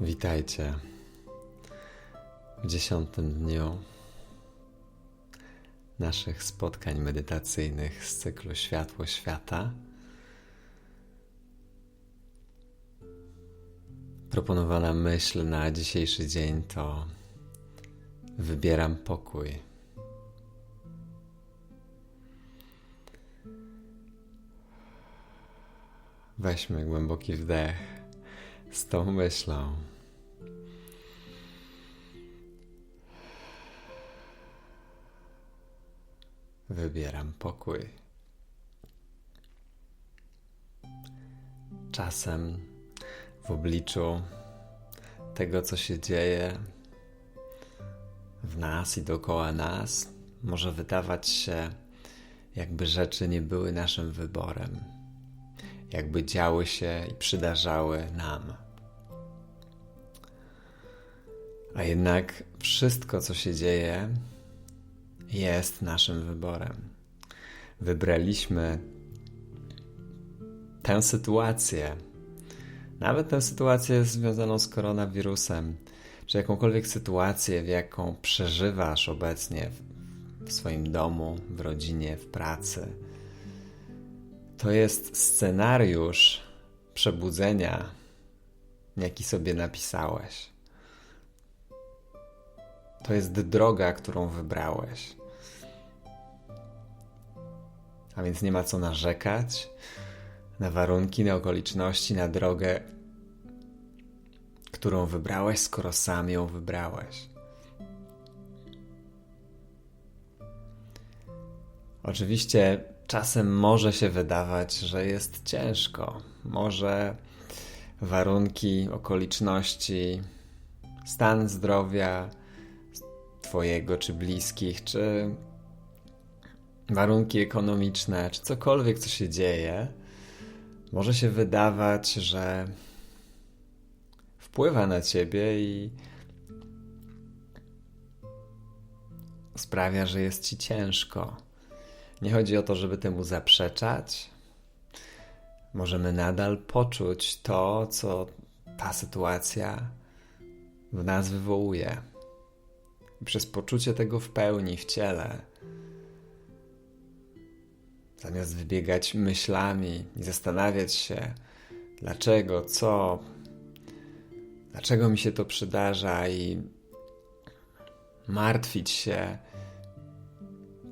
Witajcie w dziesiątym dniu naszych spotkań medytacyjnych z cyklu Światło Świata. Proponowana myśl na dzisiejszy dzień to wybieram pokój. Weźmy głęboki wdech z tą myślą. Wybieram pokój. Czasem w obliczu tego, co się dzieje w nas i dookoła nas, może wydawać się, jakby rzeczy nie były naszym wyborem, jakby działy się i przydarzały nam. A jednak wszystko, co się dzieje, jest naszym wyborem. Wybraliśmy tę sytuację, nawet tę sytuację związaną z koronawirusem, czy jakąkolwiek sytuację, w jaką przeżywasz obecnie w swoim domu, w rodzinie, w pracy. To jest scenariusz przebudzenia, jaki sobie napisałeś. To jest droga, którą wybrałeś. A więc nie ma co narzekać na warunki, na okoliczności, na drogę, którą wybrałeś, skoro sam ją wybrałeś. Oczywiście czasem może się wydawać, że jest ciężko. Może warunki, okoliczności, stan zdrowia Twojego czy bliskich, czy warunki ekonomiczne, czy cokolwiek, co się dzieje, może się wydawać, że wpływa na ciebie i sprawia, że jest ci ciężko. Nie chodzi o to, żeby temu zaprzeczać. Możemy nadal poczuć to, co ta sytuacja w nas wywołuje. Przez poczucie tego w pełni, w ciele, Zamiast wybiegać myślami i zastanawiać się, dlaczego, co, dlaczego mi się to przydarza i martwić się,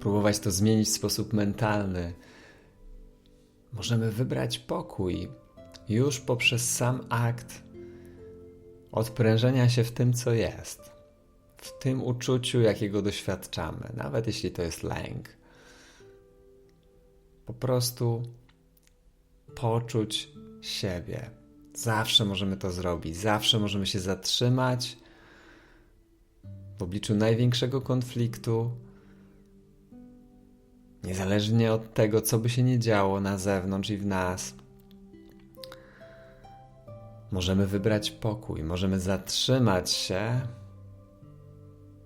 próbować to zmienić w sposób mentalny, możemy wybrać pokój już poprzez sam akt odprężenia się w tym, co jest, w tym uczuciu, jakiego doświadczamy, nawet jeśli to jest lęk po prostu poczuć siebie. Zawsze możemy to zrobić, zawsze możemy się zatrzymać w obliczu największego konfliktu, niezależnie od tego, co by się nie działo na zewnątrz i w nas. Możemy wybrać pokój, możemy zatrzymać się,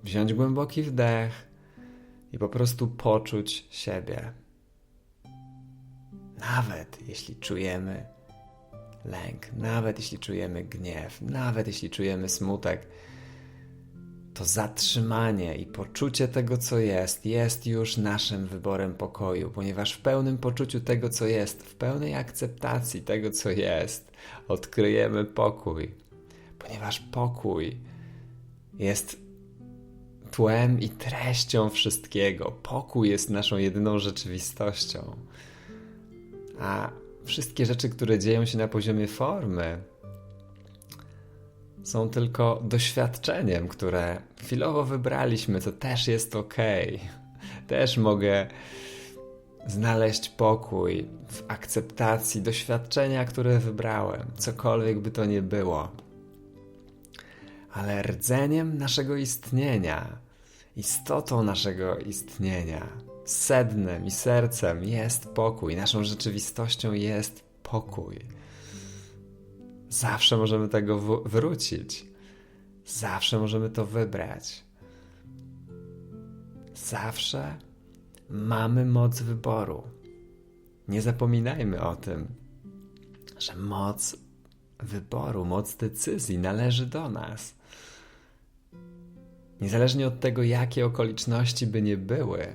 wziąć głęboki wdech i po prostu poczuć siebie. Nawet jeśli czujemy lęk, nawet jeśli czujemy gniew, nawet jeśli czujemy smutek, to zatrzymanie i poczucie tego, co jest, jest już naszym wyborem pokoju, ponieważ w pełnym poczuciu tego, co jest, w pełnej akceptacji tego, co jest, odkryjemy pokój, ponieważ pokój jest tłem i treścią wszystkiego. Pokój jest naszą jedyną rzeczywistością. A wszystkie rzeczy, które dzieją się na poziomie formy, są tylko doświadczeniem, które chwilowo wybraliśmy, to też jest ok. Też mogę znaleźć pokój w akceptacji doświadczenia, które wybrałem, cokolwiek by to nie było. Ale rdzeniem naszego istnienia, istotą naszego istnienia sednem i sercem jest pokój, naszą rzeczywistością jest pokój. Zawsze możemy tego wrócić. Zawsze możemy to wybrać. Zawsze mamy moc wyboru. Nie zapominajmy o tym, że moc wyboru, moc decyzji należy do nas. Niezależnie od tego, jakie okoliczności by nie były,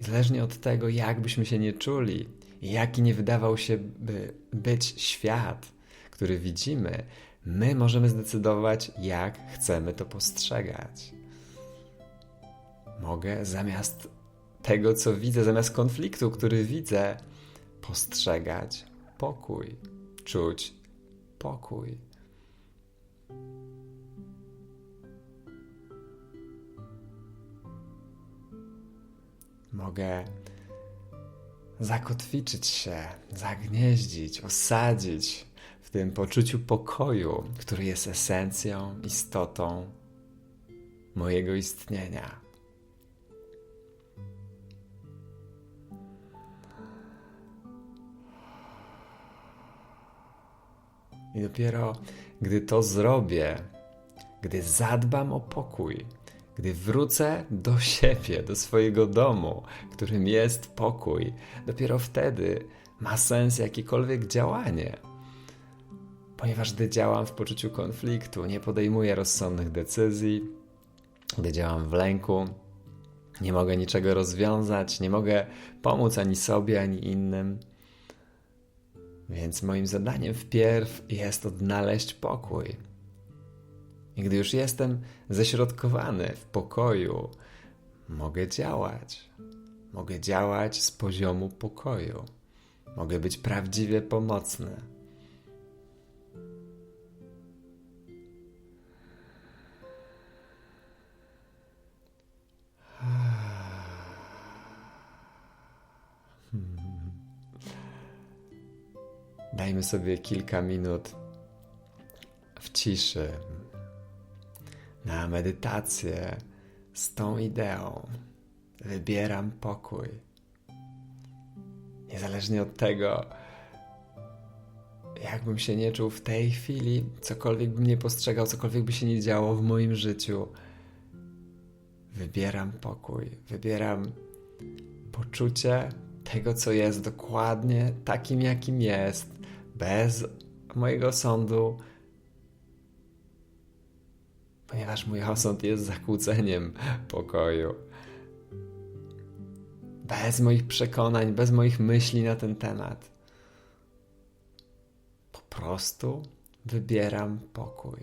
niezależnie od tego, jak byśmy się nie czuli jaki nie wydawał się by być świat, który widzimy, my możemy zdecydować, jak chcemy to postrzegać. Mogę zamiast tego, co widzę, zamiast konfliktu, który widzę, postrzegać pokój, czuć pokój. Mogę zakotwiczyć się, zagnieździć, osadzić w tym poczuciu pokoju, który jest esencją, istotą mojego istnienia. I dopiero gdy to zrobię, gdy zadbam o pokój, gdy wrócę do siebie, do swojego domu, którym jest pokój, dopiero wtedy ma sens jakiekolwiek działanie. Ponieważ gdy działam w poczuciu konfliktu, nie podejmuję rozsądnych decyzji, gdy działam w lęku, nie mogę niczego rozwiązać, nie mogę pomóc ani sobie, ani innym więc moim zadaniem wpierw jest odnaleźć pokój. I gdy już jestem ześrodkowany w pokoju, mogę działać. Mogę działać z poziomu pokoju. Mogę być prawdziwie pomocny. Dajmy sobie kilka minut w ciszy na medytację z tą ideą. Wybieram pokój. Niezależnie od tego, jakbym się nie czuł w tej chwili, cokolwiek bym nie postrzegał, cokolwiek by się nie działo w moim życiu, wybieram pokój. Wybieram poczucie tego, co jest dokładnie takim, jakim jest, bez mojego sądu, ponieważ mój osąd jest zakłóceniem pokoju. Bez moich przekonań, bez moich myśli na ten temat. Po prostu wybieram pokój.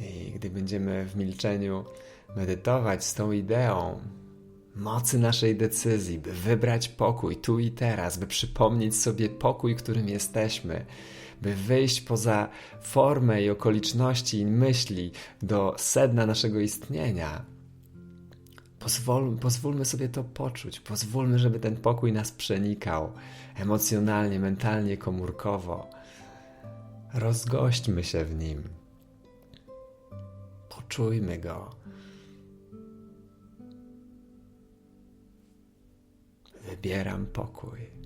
I gdy będziemy w milczeniu medytować z tą ideą, mocy naszej decyzji, by wybrać pokój tu i teraz, by przypomnieć sobie pokój, którym jesteśmy, by wyjść poza formę i okoliczności i myśli do sedna naszego istnienia. Pozwól, pozwólmy sobie to poczuć, pozwólmy, żeby ten pokój nas przenikał emocjonalnie, mentalnie, komórkowo. Rozgośćmy się w nim. Poczujmy go. Wybieram pokój.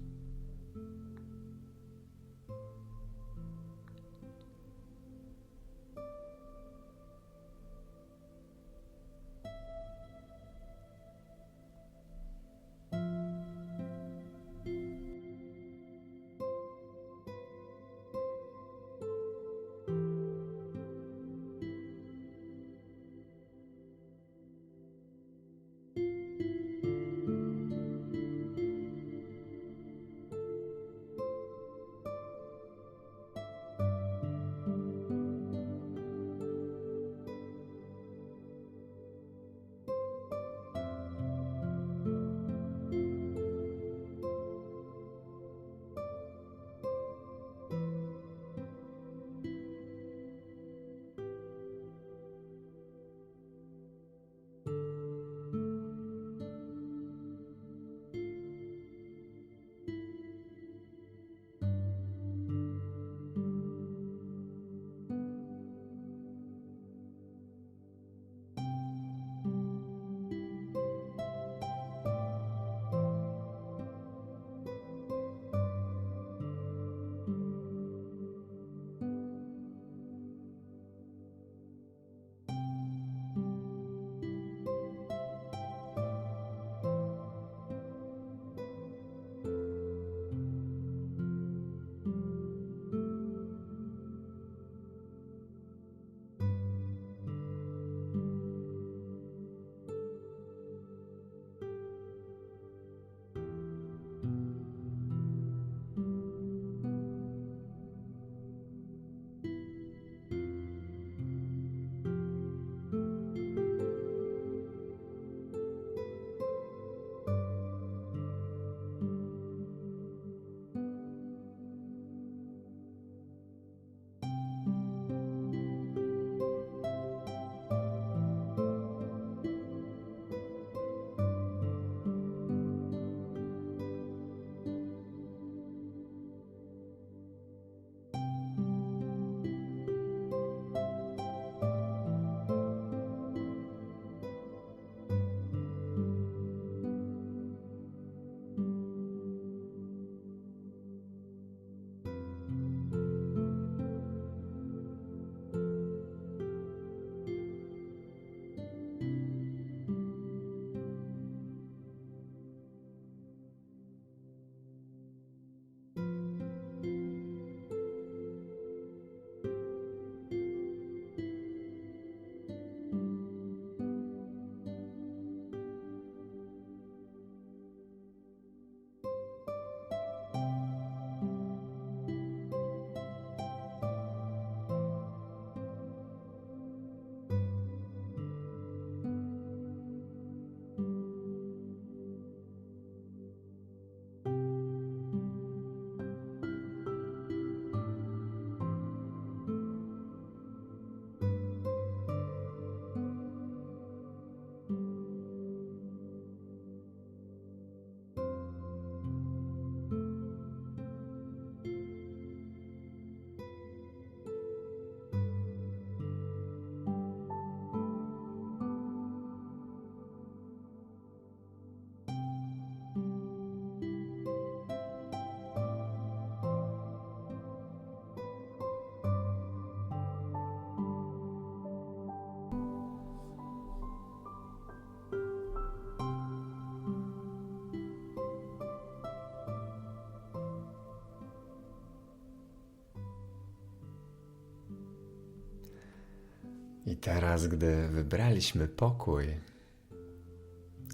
Teraz, gdy wybraliśmy pokój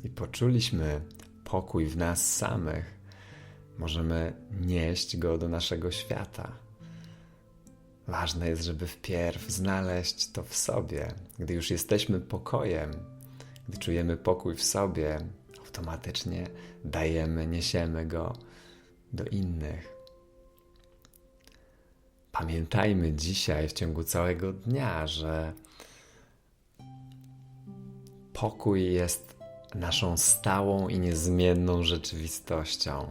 i poczuliśmy pokój w nas samych, możemy nieść go do naszego świata. Ważne jest, żeby wpierw znaleźć to w sobie. Gdy już jesteśmy pokojem, gdy czujemy pokój w sobie, automatycznie dajemy, niesiemy go do innych. Pamiętajmy dzisiaj w ciągu całego dnia, że pokój jest naszą stałą i niezmienną rzeczywistością.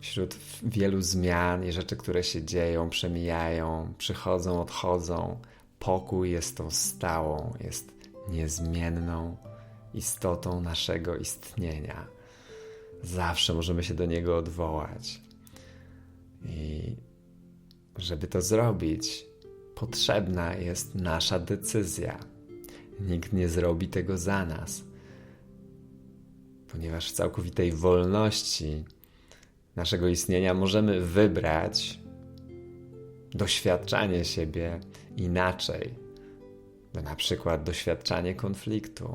Wśród wielu zmian i rzeczy, które się dzieją, przemijają, przychodzą, odchodzą, pokój jest tą stałą, jest niezmienną istotą naszego istnienia. Zawsze możemy się do niego odwołać. I żeby to zrobić, potrzebna jest nasza decyzja. Nikt nie zrobi tego za nas, ponieważ w całkowitej wolności naszego istnienia możemy wybrać doświadczanie siebie inaczej, na przykład doświadczanie konfliktu.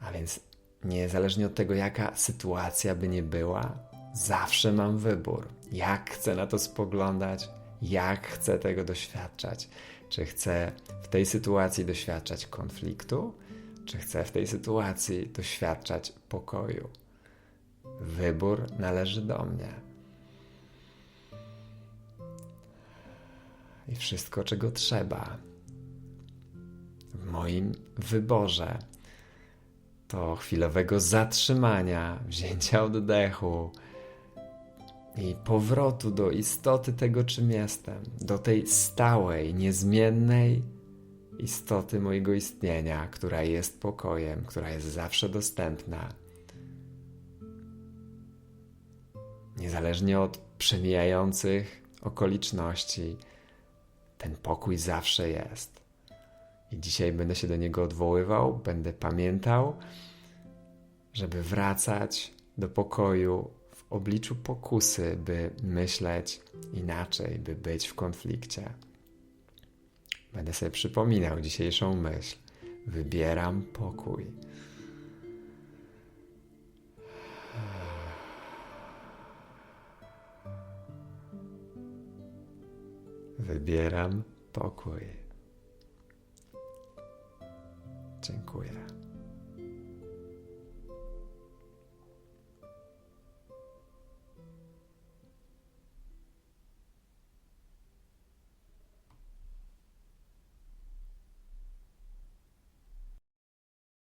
A więc niezależnie od tego, jaka sytuacja by nie była, zawsze mam wybór, jak chcę na to spoglądać, jak chcę tego doświadczać. Czy chcę w tej sytuacji doświadczać konfliktu, czy chcę w tej sytuacji doświadczać pokoju. Wybór należy do mnie. I wszystko, czego trzeba w moim wyborze, to chwilowego zatrzymania, wzięcia oddechu i powrotu do istoty tego, czym jestem, do tej stałej, niezmiennej istoty mojego istnienia, która jest pokojem, która jest zawsze dostępna. Niezależnie od przemijających okoliczności, ten pokój zawsze jest. I dzisiaj będę się do niego odwoływał, będę pamiętał, żeby wracać do pokoju obliczu pokusy, by myśleć inaczej, by być w konflikcie. Będę sobie przypominał dzisiejszą myśl. Wybieram pokój. Wybieram pokój. Dziękuję.